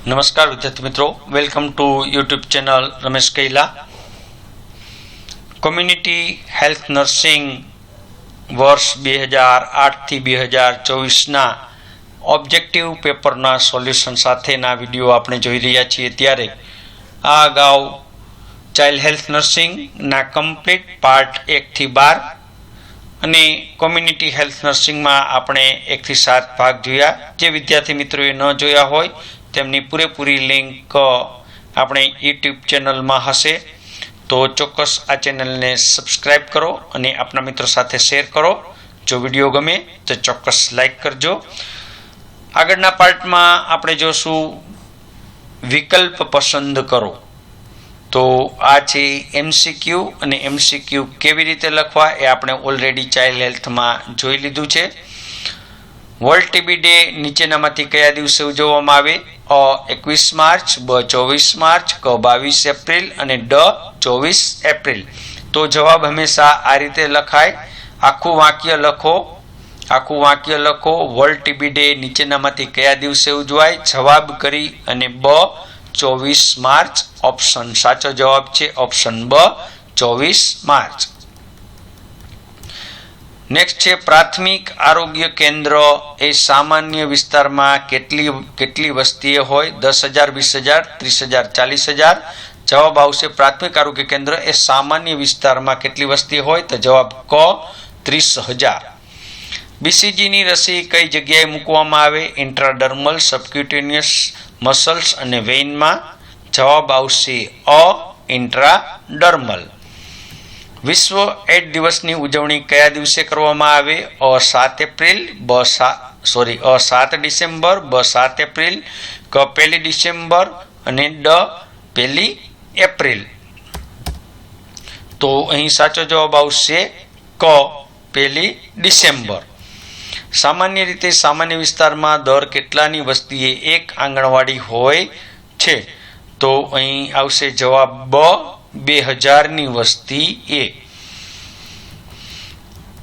નમસ્કાર વિદ્યાર્થી મિત્રો. Welcome to YouTube channel Ramesh Kaila community health nursing વર્ષ બે હજાર આઠથી બે હજાર ચોવીસના ઓબ્જેક્ટિવ પેપરના સોલ્યુશન સાથેના વીડિયો આપણે જોઈ રહ્યા છીએ ત્યારે. આ અગાઉ ચાઇલ્ડ હેલ્થ નર્સિંગના કમ્પ્લીટ પાર્ટ એકથી બાર અને કોમ્યુનિટી હેલ્થ નર્સિંગમાં આપણે એકથી સાત ભાગ જોયા. જે વિદ્યાર્થી મિત્રોએ ન જોયા હોય તેમની પૂરેપૂરી લિંક આપણે યુટ્યુબ ચેનલમાં હશે. તો ચોક્કસ આ ચેનલને સબસ્ક્રાઈબ કરો અને આપના મિત્રો સાથે શેર કરો. જો વીડિયો ગમે, તો ચોક્કસ લાઈક કરજો. આગળના પાર્ટમાં આપણે જોશું વિકલ્પ પસંદ કરો. તો આ છે એમસીક્યુ અને એમસીક્યુ કેવી રીતે લખવા એ આપણે ઓલરેડી ચાઇલ્ડ હેલ્થમાં જોઈ લીધું છે. વર્લ્ડ ટીબી ડે નીચેનામાંથી કયા દિવસે ઉજવવામાં આવે? અ, એકવીસ માર્ચ, બ, ચોવીસ માર્ચ, ક, બાવીસ એપ્રિલ અને ડ, ચોવીસ એપ્રિલ. તો જવાબ હંમેશા આ રીતે લખાય. આખું વાક્ય લખો. આખું વાક્ય લખો. વર્લ્ડ ટીબી ડે નીચેનામાંથી કયા દિવસે ઉજવાય? જવાબ કરી અને બ, ચોવીસ માર્ચ. ઓપ્શન સાચો જવાબ છે. ઓપ્શન બ, ચોવીસ માર્ચ. નેક્સ્ટ છે, પ્રાથમિક આરોગ્ય કેન્દ્ર. એ સામાન્ય વિસ્તારમાં કેટલી કેટલી વસ્તીએ હોય? દસ હજાર, વીસ હજાર, ત્રીસ હજાર, ચાલીસ હજાર. જવાબ આવશે, પ્રાથમિક આરોગ્ય કેન્દ્ર એ સામાન્ય વિસ્તારમાં કેટલી વસ્તી હોય? તો જવાબ ક, ત્રીસ હજાર. બીસીજીની રસી કઈ જગ્યાએ મૂકવામાં આવે? ઇન્ટ્રાડર્મલ સબક્યુટેનિયસ મસલ્સ અને વેઇનમાં જવાબ આવશે, અ ઇન્ટ્રાડર્મલ વિશ્વ એડ દિવસની ઉજવણી કયા દિવસે કરવામાં આવે? અ સાત એપ્રિલ, બ સોરી, અ સાત ડિસેમ્બર, બ સાત એપ્રિલ, ક પહેલી ડિસેમ્બર અને ડ પહેલી એપ્રિલ. તો અહીં સાચો જવાબ આવશે ક પહેલી ડિસેમ્બર. સામાન્ય રીતે સામાન્ય વિસ્તારમાં દર કેટલાની વસ્તીએ એક આંગણવાડી હોય છે? તો અહીં આવશે જવાબ બ બે હજારની વસ્તી એ.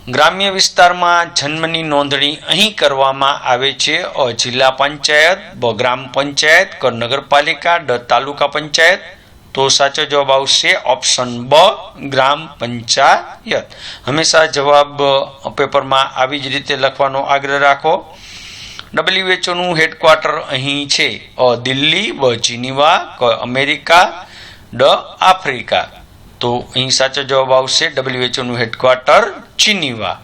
ગ્રામ્ય વિસ્તારમાં જન્મની નોંધણી અહીં કરવામાં આવે છે. અ જિલ્લા પંચાયત, બ ગ્રામ પંચાયત, ક નગરપાલિકા, ડ તાલુકા પંચાયત. તો સાચો જવાબ આવશે ઓપ્શન બ, ગ્રામ પંચાયત. હંમેશા જવાબ પેપરમાં આવી જ રીતે લખવાનો આગ્રહ રાખો. ડબલ્યુએચઓનું હેડક્વાર્ટર અહીં છે. અ દિલ્હી, બ જીનીવા, ક અમેરિકા ડ આફ્રિકા. તો અહીં સાચો જવાબ આવશે ડબલ્યુએચઓનું હેડક્વાર્ટર ચીનીવા.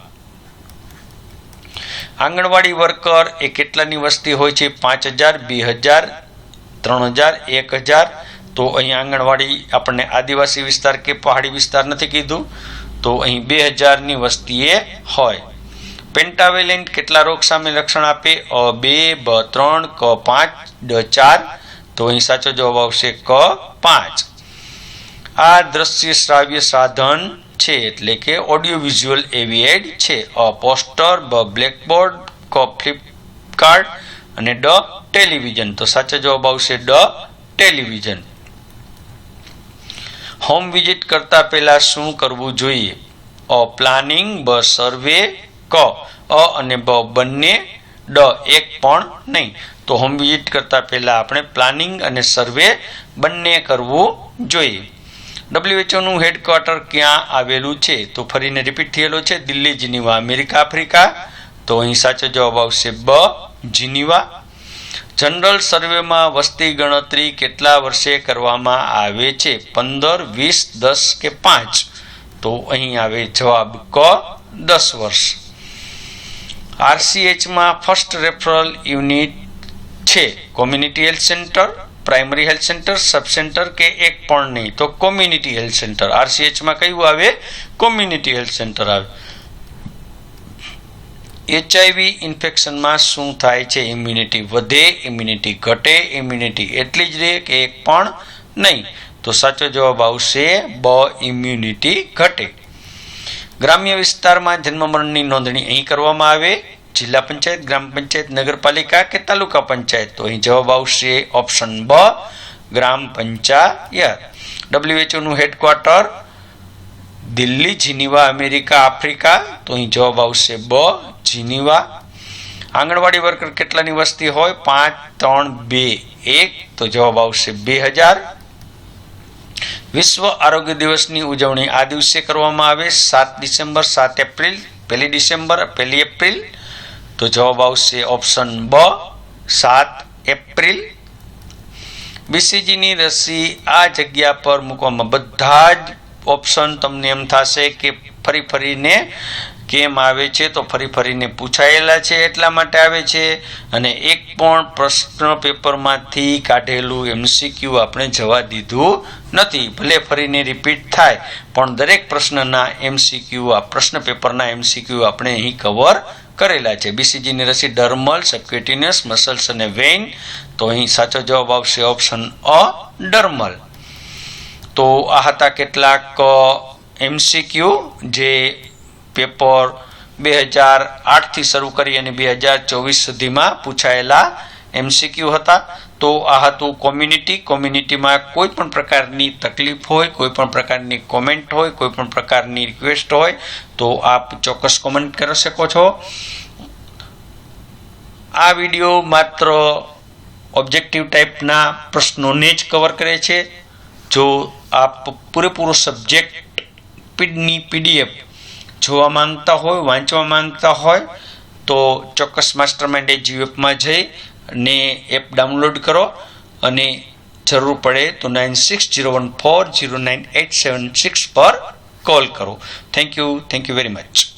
આંગણવાડી વર્કર એ કેટલાની વસ્તી હોય છે? પાંચ હજાર, બે હજાર, ત્રણ હજાર, એક હજાર. તો અહીં આંગણવાડી આપણને આદિવાસી વિસ્તાર કે પહાડી વિસ્તાર નથી કીધું. તો અહીં બે હજારની વસ્તીએ હોય. પેન્ટાવેલેન્ટ કેટલા રોગ સામે લક્ષણ આપે? અ, બે, બ, ત્રણ, ક, પાંચ, ડ, ચાર. તો અહીં સાચો જવાબ આવશે ક, પાંચ. આ દ્રશ્ય શ્રાવ્ય સાધન છે, એટલે કે ઓડિયો વિઝ્યુઅલ એવિએડ છે. અ પોસ્ટર બ બ્લેકબોર્ડ ક ફ્લિપકાર્ટ અને ડ ટેલિવિઝન તો સાચો જવાબ આવશે ડ ટેલિવિઝન હોમ વિઝિટ કરતા પહેલા શું કરવું જોઈએ? અ પ્લાનિંગ બ સર્વે ક, અ અને બ બંને, ડ એક પણ નહીં. તો હોમ વિઝિટ કરતા પહેલા આપણે પ્લાનિંગ અને સર્વે બંને કરવું જોઈએ. ડબ્લ્યુએચઓનું હેડક્વાર્ટર ક્યાં આવેલું છે? તો ફરીને રિપીટ થયેલો છે, દિલ્હી, જીનીવા, અમેરિકા, આફ્રિકા. તો અહીં સાચો જવાબ આવશે બ, જીનીવા. જનરલ સર્વેમાં વસ્તી ગણતરી કેટલા વર્ષે કરવામાં આવે છે? પંદર, વીસ, દસ કે પાંચ? તો અહીં આવે જવાબ ક, દસ વર્ષ. આરસીએચમાં ફર્સ્ટ રેફરલ યુનિટ છે community health centre primary health centre, sub centre કે એક પણ નહીં. તો કોમ્યુનિટી હેલ્થ સેન્ટર. આરસીએચમાં કયું આવે? કોમ્યુનિટી હેલ્થ સેન્ટર આવે. એચઆઈવી ઇન્ફેક્શનમાં શું થાય છે? ઇમ્યુનિટી વધે, ઇમ્યુનિટી ઘટે, ઇમ્યુનિટી એટલી જ રહે કે એક પણ નહીં. તો સાચો જવાબ આવશે, બ ઇમ્યુનિટી ઘટે. ગ્રામ્ય વિસ્તારમાં જન્મ મરણની નોંધણી અહીં કરવામાં આવે. જિલ્લા પંચાયત, ગ્રામ પંચાયત, નગરપાલિકા કે તાલુકા પંચાયત? તો અહીં જવાબ આવશે ઓપ્શન બ, gram panchayat. ડબ્લ્યુએચઓનું headquarter, Delhi, Geneva, America, Africa? તો અહીં જવાબ આવશે બ, જીનીવા. આંગણવાડી વર્કર કેટલાની વસ્તી હોય? પાંચ, ત્રણ, બે, એક. તો જવાબ આવશે બે હજાર. વિશ્વ આરોગ્ય દિવસની ઉજવણી આ દિવસે કરવામાં આવે. સાત ડિસેમ્બર, સાત એપ્રિલ, પહેલી ડિસેમ્બર, પહેલી એપ્રિલ. તો જવાબ આવશે ઓપ્શન બ, સાત એપ્રિલ. બીસીજીની રસી આ જગ્યા પર મૂકવામાં બધા જ ઓપ્શન તમને એમ થશે કે ફરી ફરીને કેમ આવે છે તો ફરી ફરીને પૂછાયેલા છે એટલા માટે આવે છે. અને એક પણ પ્રશ્ન પેપરમાંથી કાઢેલું એમસીક્યુ આપણે જવા દીધું નથી. ભલે ફરીને રિપીટ થાય, પણ દરેક પ્રશ્નના એમસીક્યુ, આ પ્રશ્ન પેપરના એમસીક્યુ આપણે અહીં કવર કરેલા છે. બીસીજીની રસી ડર્મલ સબક્યુટિનિયસ મસલ્સ અને વેઇન તો અહીં સાચો જવાબ આવશે ઓપ્શન અ ડર્મલ તો આ હતા કેટલાક એમસીક્યુ જે પેપર બે હજાર આઠથી શરૂ કરી અને બે હજાર ચોવીસ સુધીમાં પૂછાયેલા એમસીક્યુ હતા. તો આ હતું કોમ્યુનિટી. કોમ્યુનિટીમાં કોઈ પણ પ્રકારની તકલીફ હોય, કોઈ પણ પ્રકારની કોમેન્ટ હોય, કોઈ પણ પ્રકારની રિક્વેસ્ટ હોય, તો આપ ચોક્કસ કોમેન્ટ કરી શકો છો. આ વીડિયો માત્ર ઓબ્જેક્ટિવ ટાઈપના પ્રશ્નોને જ કવર કરે છે. જો આપ પૂરેપૂરો સબ્જેક્ટ પીડની પીડીએફ જોવા માંગતા હોય, વાંચવા માંગતા હોય, તો ચોક્કસ માસ્ટર માઇન્ડ એપમાં જઈ અને એપ ડાઉનલોડ કરો અને જરૂર પડે તો nine six zero one four zero nine eight seven six પર કોલ કરો. Thank you thank you very much